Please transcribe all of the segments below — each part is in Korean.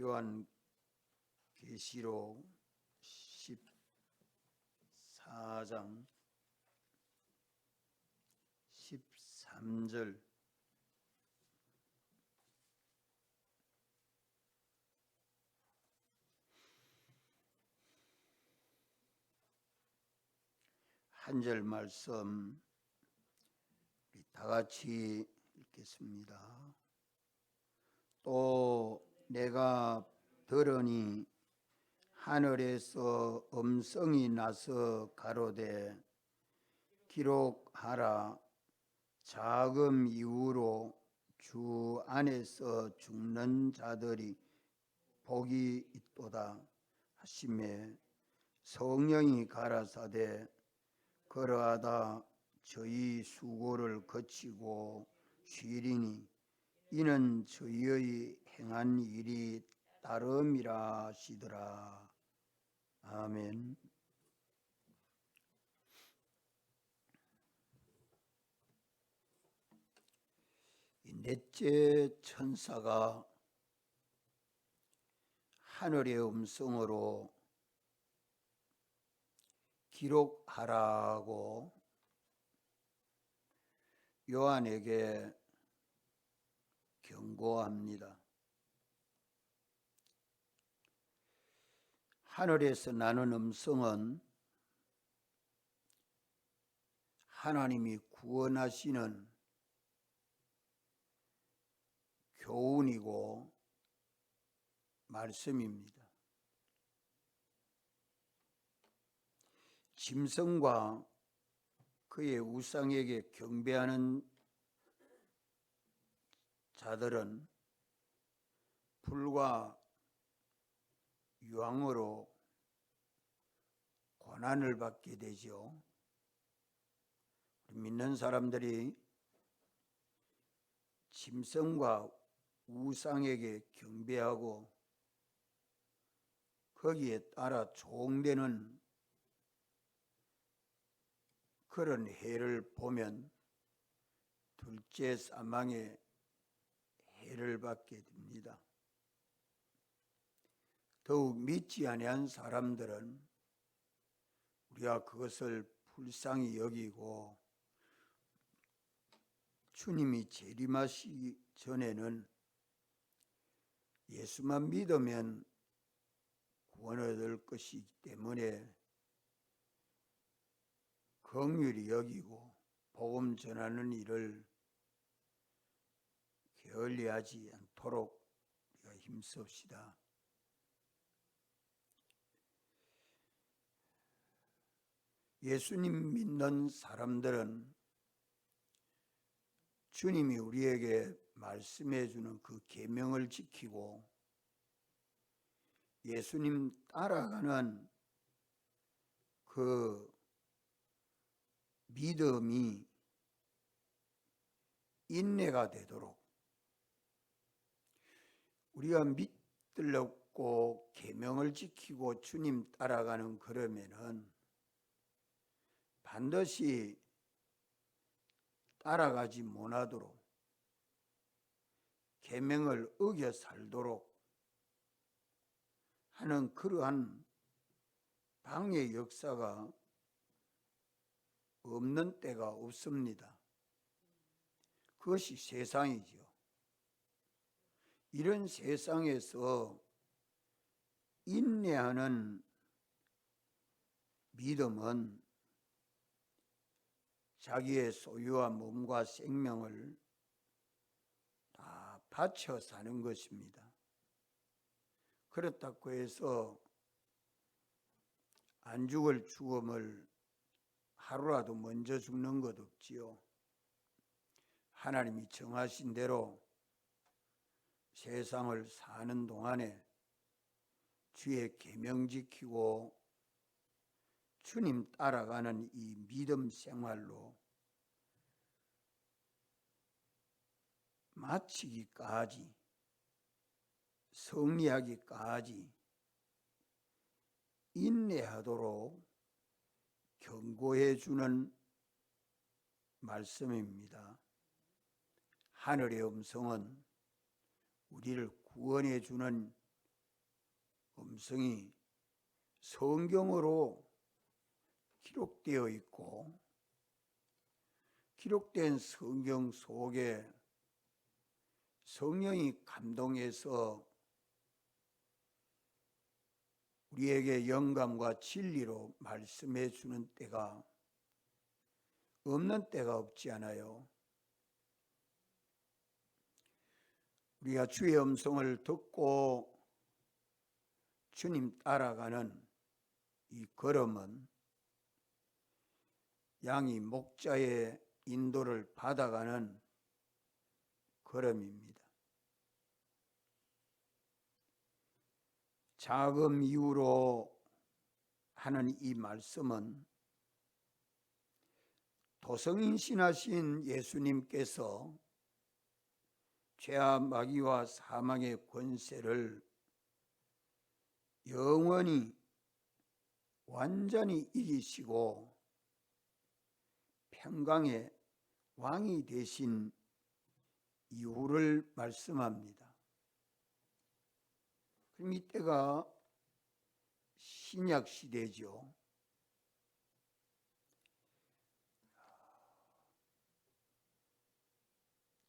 요한 계시록 14장 13절 한 절 말씀 다 같이 읽겠습니다. 또 내가 들으니 하늘에서 음성이 나서 가로되 기록하라. 자금 이후로 주 안에서 죽는 자들이 복이 있도다 하심에 성령이 가라사대 그러하다 저희 수고를 거치고 쉬리니 이는 저희의 행한 일이 따름이라 하시더라. 아멘. 이 넷째 천사가 하늘의 음성으로 기록하라고 요한에게 경고합니다. 하늘에서 나는 음성은 하나님이 구원하시는 교훈이고 말씀입니다. 짐승과 그의 우상에게 경배하는 자들은 불과 유황으로 고난을 받게 되죠. 믿는 사람들이 짐승과 우상에게 경배하고 거기에 따라 종되는 그런 해를 보면 둘째 사망의 해를 받게 됩니다. 더욱 믿지 아니한 사람들은 우리가 그것을 불쌍히 여기고 주님이 재림하시기 전에는 예수만 믿으면 구원 얻을 것이기 때문에 긍휼히 여기고 복음 전하는 일을 게을리하지 않도록 우리가 힘씁시다. 예수님 믿는 사람들은 주님이 우리에게 말씀해 주는 그 계명을 지키고 예수님 따라가는 그 믿음이 인내가 되도록 우리가 믿들렸고 계명을 지키고 주님 따라가는 그러면은 반드시 따라가지 못하도록 계명을 어겨 살도록 하는 그러한 방해 역사가 없는 때가 없습니다. 그것이 세상이죠. 이런 세상에서 인내하는 믿음은 자기의 소유와 몸과 생명을 다 바쳐 사는 것입니다. 그렇다고 해서 안 죽을 죽음을 하루라도 먼저 죽는 것 없지요. 하나님이 정하신 대로 세상을 사는 동안에 주의 계명 지키고 주님 따라가는 이 믿음 생활로 마치기까지 성리하기까지 인내하도록 경고해 주는 말씀입니다. 하늘의 음성은 우리를 구원해 주는 음성이 성경으로 기록되어 있고 기록된 성경 속에 성령이 감동해서 우리에게 영감과 진리로 말씀해 주는 때가 없는 때가 없지 않아요. 우리가 주의 음성을 듣고 주님 따라가는 이 걸음은 양이 목자의 인도를 받아가는 걸음입니다. 자금 이후로 하는 이 말씀은 도성인 신하신 예수님께서 죄와 마귀와 사망의 권세를 영원히 완전히 이기시고 평강의 왕이 되신 이유를 말씀합니다. 그럼 이때가 신약 시대죠.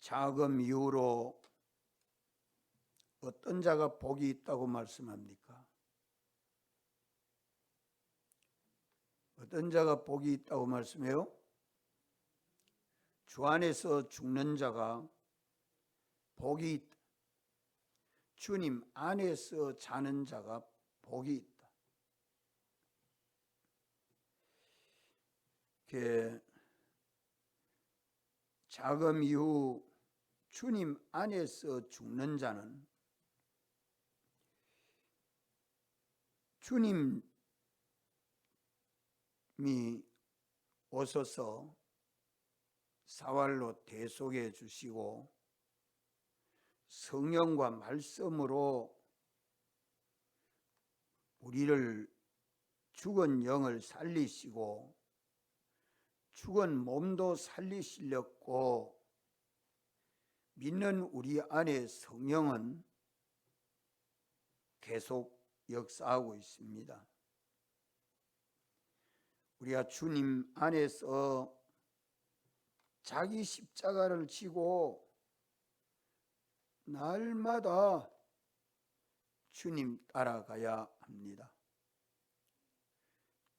자금 이후로 어떤 자가 복이 있다고 말씀합니까? 어떤 자가 복이 있다고 말씀해요? 주 안에서 죽는 자가 복이. 주님 안에서 자는 자가 복이 있다. 자금 이후 주님 안에서 죽는 자는 주님이 오셔서 사활로 대속해 주시고 성령과 말씀으로 우리를 죽은 영을 살리시고 죽은 몸도 살리시렸고 믿는 우리 안에 성령은 계속 역사하고 있습니다. 우리가 주님 안에서 자기 십자가를 지고 날마다 주님 따라가야 합니다.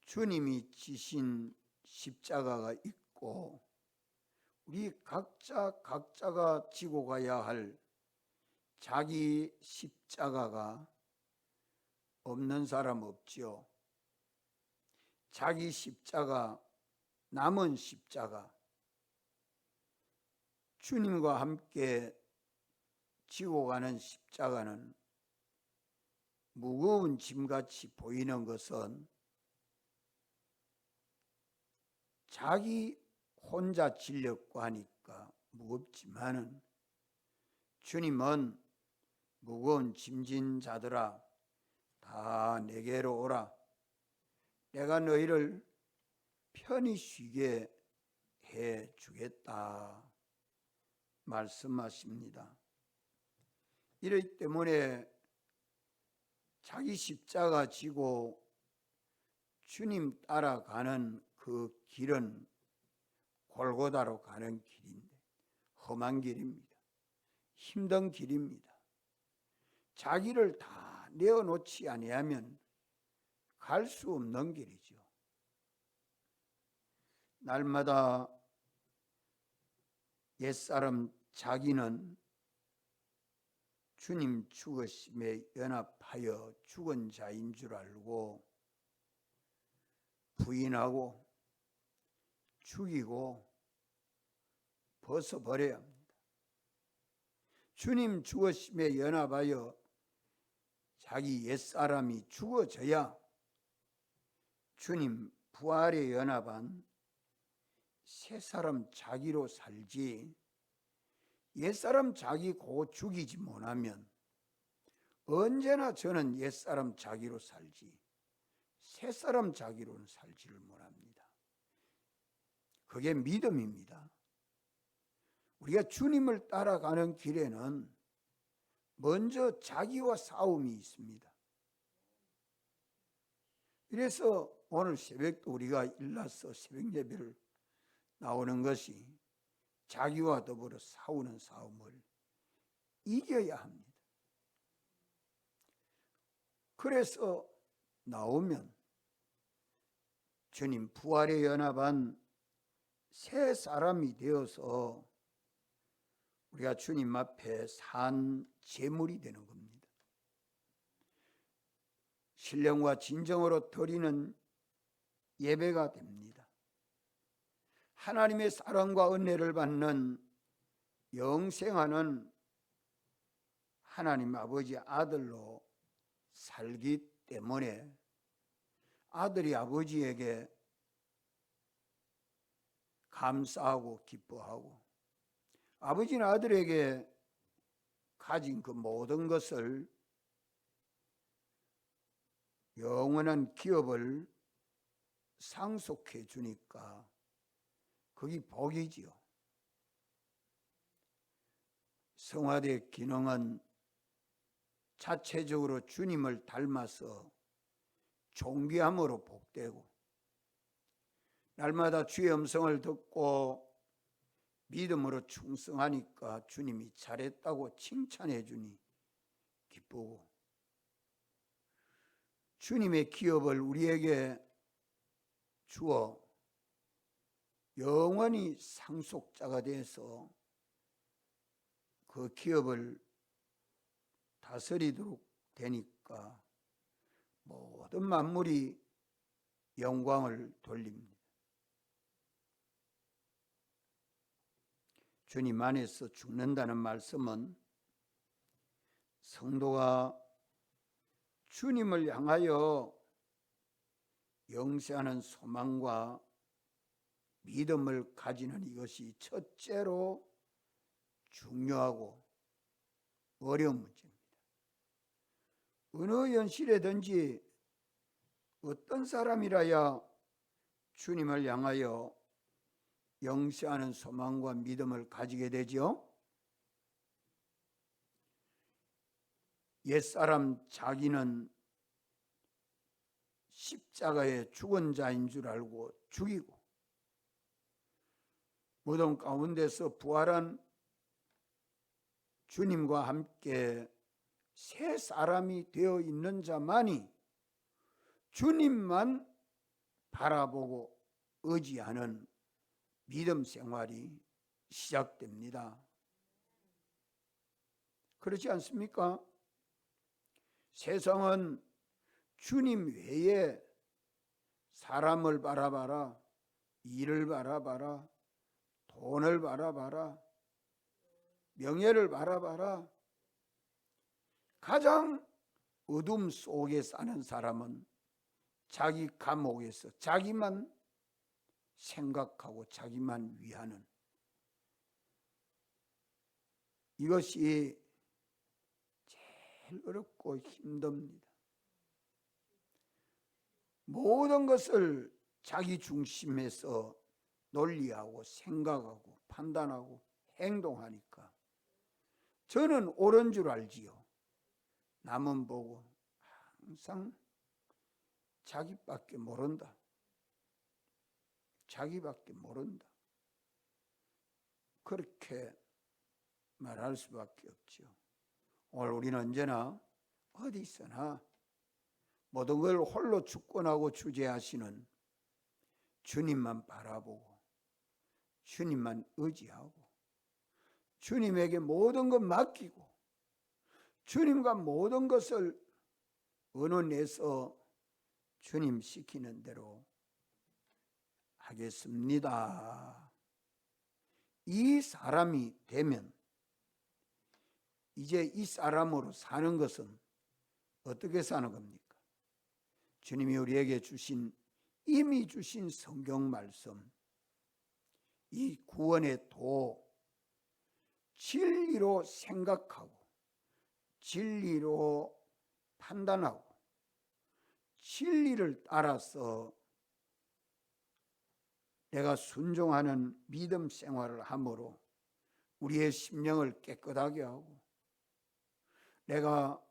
주님이 지신 십자가가 있고 우리 각자 각자가 지고 가야 할 자기 십자가가 없는 사람 없지요. 자기 십자가 남은 십자가 주님과 함께 지고 가는 십자가는 무거운 짐같이 보이는 것은 자기 혼자 질려고 하니까 무겁지만은 주님은 무거운 짐진 자들아 다 내게로 오라 내가 너희를 편히 쉬게 해 주겠다 말씀하십니다. 이러기 때문에 자기 십자가 지고 주님 따라가는 그 길은 골고다로 가는 길인데 험한 길입니다. 힘든 길입니다. 자기를 다 내어놓지 아니하면 갈 수 없는 길이죠. 날마다 옛사람 자기는 주님 죽으심에 연합하여 죽은 자인 줄 알고 부인하고 죽이고 벗어버려야 합니다. 주님 죽으심에 연합하여 자기 옛사람이 죽어져야 주님 부활에 연합한 새 사람 자기로 살지 옛사람 자기 고 죽이지 못하면 언제나 저는 옛사람 자기로 살지 새사람 자기로는 살지를 못합니다. 그게 믿음입니다. 우리가 주님을 따라가는 길에는 먼저 자기와 싸움이 있습니다. 이래서 오늘 새벽도 우리가 일나서 새벽 예배를 나오는 것이 자기와 더불어 싸우는 싸움을 이겨야 합니다. 그래서 나오면 주님 부활에 연합한 새 사람이 되어서 우리가 주님 앞에 산 제물이 되는 겁니다. 신령과 진정으로 드리는 예배가 됩니다. 하나님의 사랑과 은혜를 받는 영생하는 하나님 아버지 아들로 살기 때문에 아들이 아버지에게 감사하고 기뻐하고 아버지는 아들에게 가진 그 모든 것을 영원한 기업을 상속해 주니까 그게 복이지요. 성화대 기능은 자체적으로 주님을 닮아서 존귀함으로 복되고 날마다 주의 음성을 듣고 믿음으로 충성하니까 주님이 잘했다고 칭찬해 주니 기쁘고 주님의 기업을 우리에게 주어 영원히 상속자가 돼서 그 기업을 다스리도록 되니까 모든 만물이 영광을 돌립니다. 주님 안에서 죽는다는 말씀은 성도가 주님을 향하여 영세하는 소망과 믿음을 가지는 이것이 첫째로 중요하고 어려운 문제입니다. 어느 현실에든지 어떤 사람이라야 주님을 향하여 영세하는 소망과 믿음을 가지게 되죠. 옛사람 자기는 십자가에 죽은 자인 줄 알고 죽이고 무덤 가운데서 부활한 주님과 함께 새 사람이 되어 있는 자만이 주님만 바라보고 의지하는 믿음 생활이 시작됩니다. 그렇지 않습니까? 세상은 주님 외에 사람을 바라봐라, 일을 바라봐라, 돈을 바라봐라, 명예를 바라봐라. 가장 어둠 속에 사는 사람은 자기 감옥에서 자기만 생각하고 자기만 위하는 이것이 제일 어렵고 힘듭니다. 모든 것을 자기 중심에서 논리하고 생각하고 판단하고 행동하니까 저는 옳은 줄 알지요. 남은 보고 항상 자기밖에 모른다. 자기밖에 모른다. 그렇게 말할 수밖에 없죠. 오늘 우리는 언제나 어디 있으나 모든 걸 홀로 주권하고 주재하시는 주님만 바라보고 주님만 의지하고 주님에게 모든 것 맡기고 주님과 모든 것을 의논해서 주님 시키는 대로 하겠습니다. 이 사람이 되면 이제 이 사람으로 사는 것은 어떻게 사는 겁니까? 주님이 우리에게 주신 이미 주신 성경 말씀 이 구원의 도 진리로 생각하고 진리로 판단하고 진리를 따라서 내가 순종하는 믿음 생활을 함으로 우리의 심령을 깨끗하게 하고 내가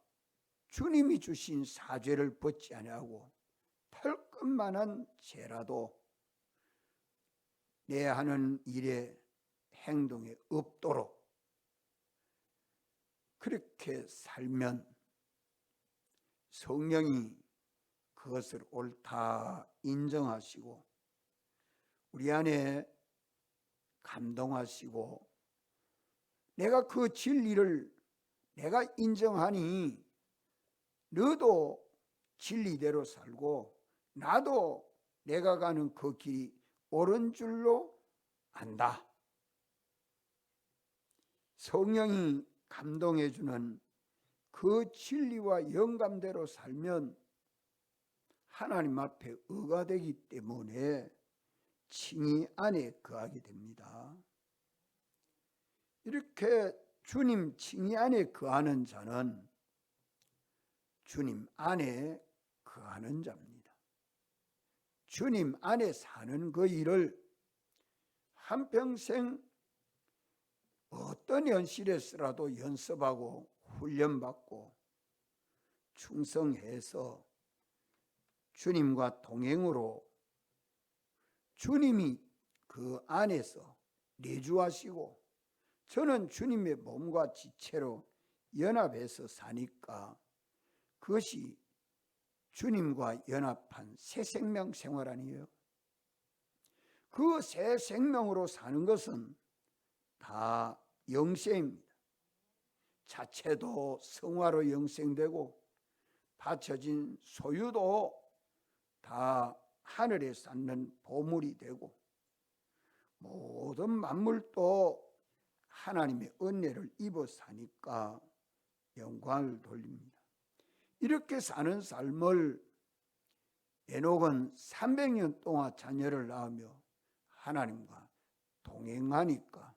주님이 주신 사죄를 벗지 아니하고 털끝만한 죄라도 내 하는 일에 행동에 없도록 그렇게 살면 성령이 그것을 옳다 인정하시고 우리 안에 감동하시고 내가 그 진리를 내가 인정하니 너도 진리대로 살고 나도 내가 가는 그 길이 옳은 줄로 안다. 성령이 감동해 주는 그 진리와 영감대로 살면 하나님 앞에 의가 되기 때문에 칭의 안에 거하게 됩니다. 이렇게 주님 칭의 안에 거하는 자는 주님 안에 거하는 자입니다. 주님 안에 사는 그 일을 한평생 어떤 현실에서라도 연습하고 훈련받고 충성해서 주님과 동행으로 주님이 그 안에서 내주하시고 저는 주님의 몸과 지체로 연합해서 사니까 그것이 주님과 연합한 새 생명 생활 아니에요. 그 새 생명으로 사는 것은 다 영생입니다. 자체도 성화로 영생되고 바쳐진 소유도 다 하늘에 쌓는 보물이 되고 모든 만물도 하나님의 은혜를 입어 사니까 영광을 돌립니다. 이렇게 사는 삶을 에녹은 300년 동안 자녀를 낳으며 하나님과 동행하니까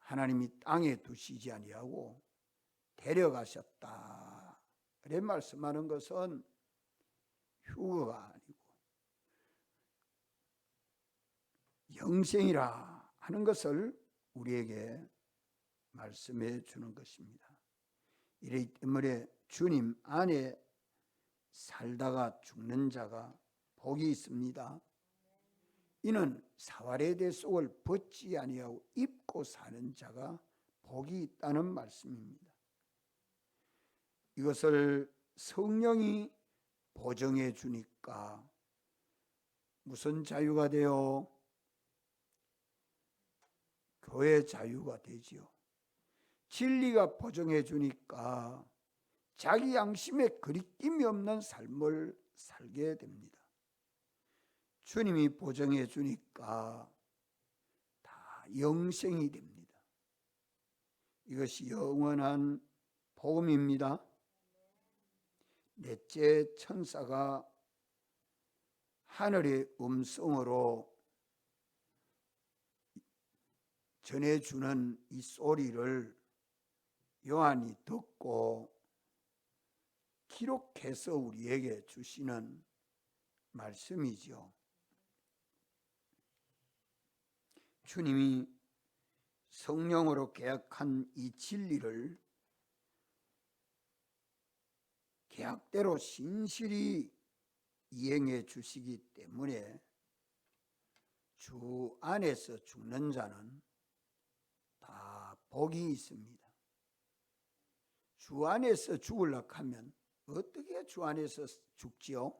하나님이 땅에 두시지 아니하고 데려가셨다. 그래 말씀하는 것은 휴거가 아니고 영생이라 하는 것을 우리에게 말씀해 주는 것입니다. 이러기 때문에 주님 안에 살다가 죽는 자가 복이 있습니다. 이는 사활의 대 속을 벗지 아니하고 입고 사는 자가 복이 있다는 말씀입니다. 이것을 성령이 보정해 주니까 무슨 자유가 되어 교회 자유가 되지요. 진리가 보정해 주니까 자기 양심에 그리낌이 없는 삶을 살게 됩니다. 주님이 보정해 주니까 다 영생이 됩니다. 이것이 영원한 복음입니다. 넷째 천사가 하늘의 음성으로 전해주는 이 소리를 요한이 듣고 기록해서 우리에게 주시는 말씀이죠. 주님이 성령으로 계약한 이 진리를 계약대로 신실히 이행해 주시기 때문에 주 안에서 죽는 자는 다 복이 있습니다. 주 안에서 죽으려 하면 어떻게 주 안에서 죽지요?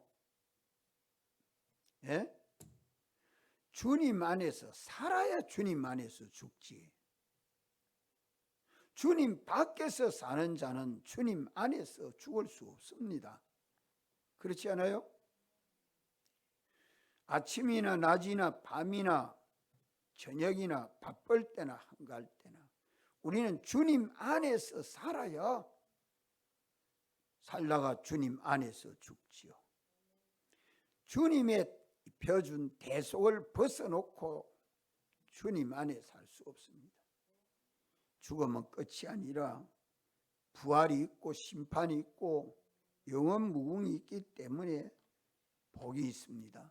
예? 주님 안에서 살아야 주님 안에서 죽지. 주님 밖에서 사는 자는 주님 안에서 죽을 수 없습니다. 그렇지 않아요? 아침이나 낮이나 밤이나 저녁이나 바쁠 때나 한가할 때나 우리는 주님 안에서 살아야 살다가 주님 안에서 죽지요. 주님의 펴준 대속을 벗어놓고 주님 안에 살 수 없습니다. 죽으면 끝이 아니라 부활이 있고 심판이 있고 영원 무궁이 있기 때문에 복이 있습니다.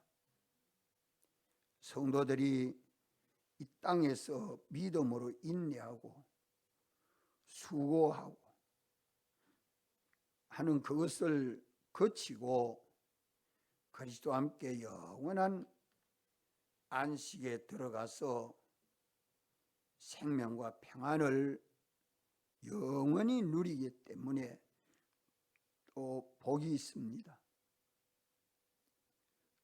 성도들이 이 땅에서 믿음으로 인내하고 수고하고 하는 그것을 거치고 그리스도와 함께 영원한 안식에 들어가서 생명과 평안을 영원히 누리기 때문에 또 복이 있습니다.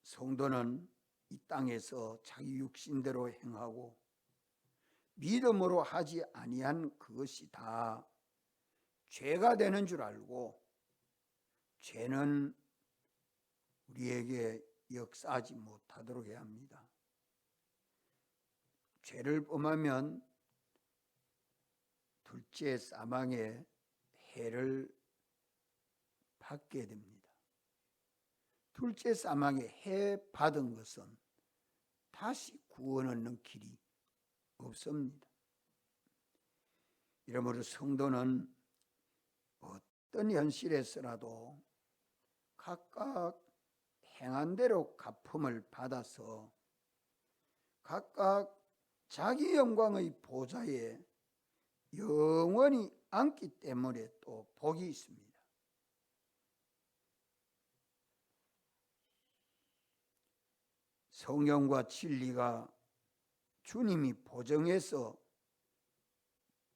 성도는 이 땅에서 자기 육신대로 행하고 믿음으로 하지 아니한 그것이 다 죄가 되는 줄 알고 죄는 우리에게 역사하지 못하도록 해야 합니다. 죄를 범하면 둘째 사망의 해를 받게 됩니다. 둘째 사망의 해 받은 것은 다시 구원 얻는 길이 없습니다. 이러므로 성도는 어떤 현실에서라도 각각 행한 대로 갚음을 받아서 각각 자기 영광의 보좌에 영원히 앉기 때문에 또 복이 있습니다. 성령과 진리가 주님이 보정해서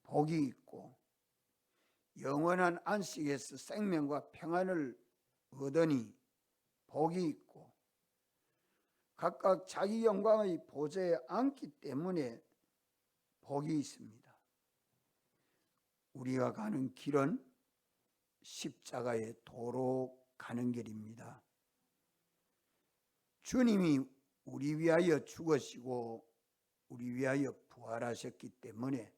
복이 있고 영원한 안식에서 생명과 평안을 얻으니 복이 있고 각각 자기 영광의 보좌에 앉기 때문에 복이 있습니다. 우리가 가는 길은 십자가의 도로 가는 길입니다. 주님이 우리 위하여 죽으시고 우리 위하여 부활하셨기 때문에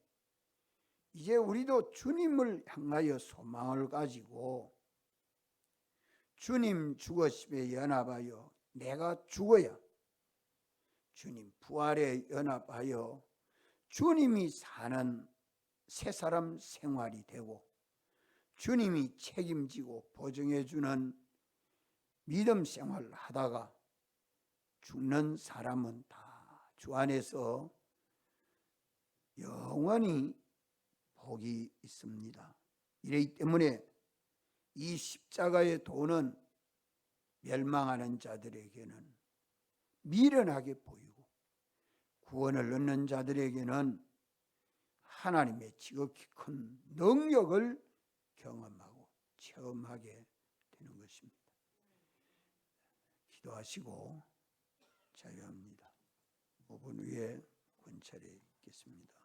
이제 우리도 주님을 향하여 소망을 가지고 주님 죽으심에 연합하여 내가 죽어야 주님 부활에 연합하여 주님이 사는 새 사람 생활이 되고 주님이 책임지고 보증해 주는 믿음 생활을 하다가 죽는 사람은 다 주 안에서 영원히 복이 있습니다. 이러기 때문에 이 십자가의 도는 멸망하는 자들에게는 미련하게 보이고 구원을 얻는 자들에게는 하나님의 지극히 큰 능력을 경험하고 체험하게 되는 것입니다. 기도하시고 자유합니다. 5분 후에 권찰에 있겠습니다.